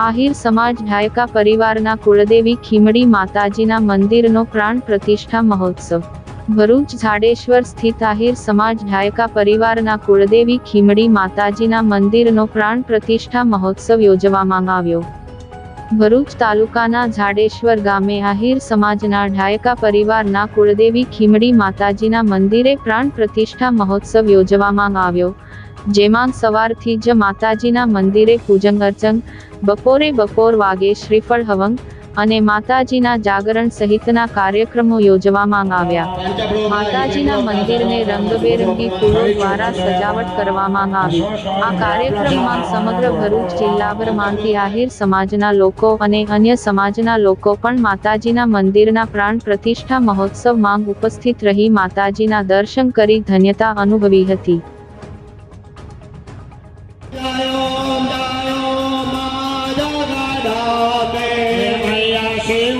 આહિર સમાજ ઢાયકા પરિવારના કુળદેવી ખીમડી માતાજીના મંદિરનો પ્રાણ પ્રતિષ્ઠા મહોત્સવ. ભરૂચ ઝાડેશ્વર સ્થિત આહિર સમાજ ઢાયકા પરિવારના કુળદેવી ખીમડી માતાજીના મંદિરનો પ્રાણ પ્રતિષ્ઠા મહોત્સવ યોજવામાં આવ્યો. ભરૂચ તાલુકાના ઝાડેશ્વર ગામે આહિર સમાજના ઢાયકા પરિવારના કુળદેવી ખીમડી માતાજીના મંદિરે પ્રાણ પ્રતિષ્ઠા મહોત્સવ યોજવામાં આવ્યો. જેમાં સવારથી જ માતાજીના મંદિરે પૂજન અર્ચન, બપોરે બપોર વાગે શ્રીફળ હવન અને માતાજીના જાગરણ સહિતના કાર્યક્રમો યોજવામાં આવ્યા. માતાજીના મંદિરને રંગબેરંગી ફૂલો દ્વારા સજાવટ કરવામાં આવી. આ કાર્યક્રમમાં સમગ્ર ભરૂચ જિલ્લાભરમાંથી આહિર સમાજના લોકો અને અન્ય સમાજના લોકો પણ માતાજીના મંદિરના પ્રાણ પ્રતિષ્ઠા મહોત્સવમાં ઉપસ્થિત રહી માતાજીના દર્શન કરી ધન્યતા અનુભવી હતી. কেউ